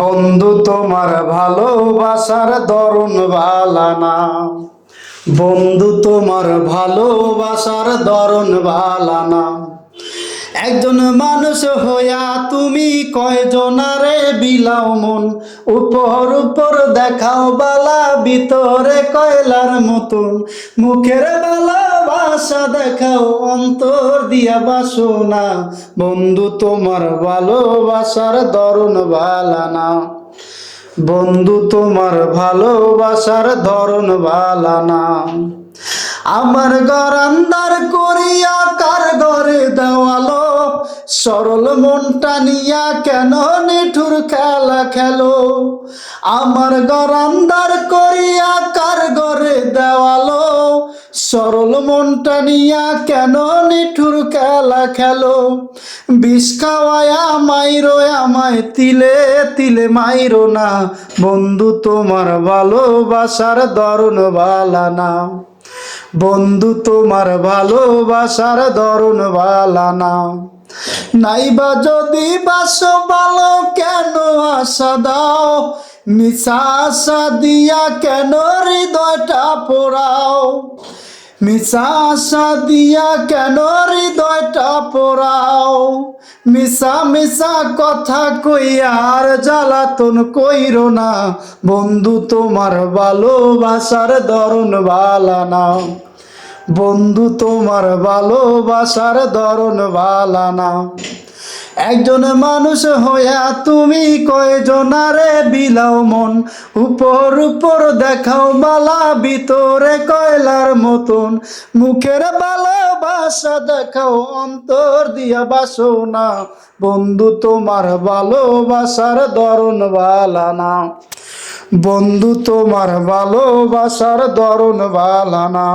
বন্ধু, তোমার ভালোবাসার দরুন বালানা বন্ধু, তোমার ভালোবাসার দরুন বালানা একজন মানুষ হইয়া তুমি কয়জনারে বিলাও মন। উপর উপর দেখাও বালা, ভিতরে কয়লার মতন। মুখের ভালোবাসা দেখাও অন্তর দিয়া বাসনা। বন্ধু, তোমার ভালোবাসার দরুন বালানা বন্ধু, তোমার ভালোবাসার ধরন বালানা আমার ঘর আন্দার করিয়া কার ঘরে দেওয়ালো? সরল মনটা নিয়া কেন নিঠুর খেলা খেলো? আমার ঘর আন্দার করিয়া কার ঘরে দেওয়ালো? সরল মনটা নিয়া কেন নিঠুর খেলা খেলো? বিষ খাওয়ায়া মাইরো আমায় তিলে তিলে মাইরো না। বন্ধু, তোমার ভালোবাসার দরুন বালানা। বন্ধু, তোমার ভালোবাসার দরুন বালানা। নাইবা যদি বাস ভালো কেন আশা দাও? মিশা আশা দিয়া কেন হৃদয়টা পোড়াও? মিশা আশা দিয়া কেন হৃদয়টা পোড়াও? মিশা মিশা কথা কইয়ার জ্বালাতন কইর না। বন্ধু, তোমার ভালোবাসার দরুন বালানা বন্ধু, তোমার ভালোবাসার দরুন বালানা একজন মানুষ হইয়া তুমি কয়জনারে বিলাও মন? উপর উপর দেখাও বালা, ভিতরে কয়লার মতন। মুখের ভালোবাসা দেখাও, অন্তর দিয়া বাসো না বন্ধু, তোমার ভালোবাসার দরুন বালানা বন্ধু, তোমার ভালোবাসার দরুন বালানা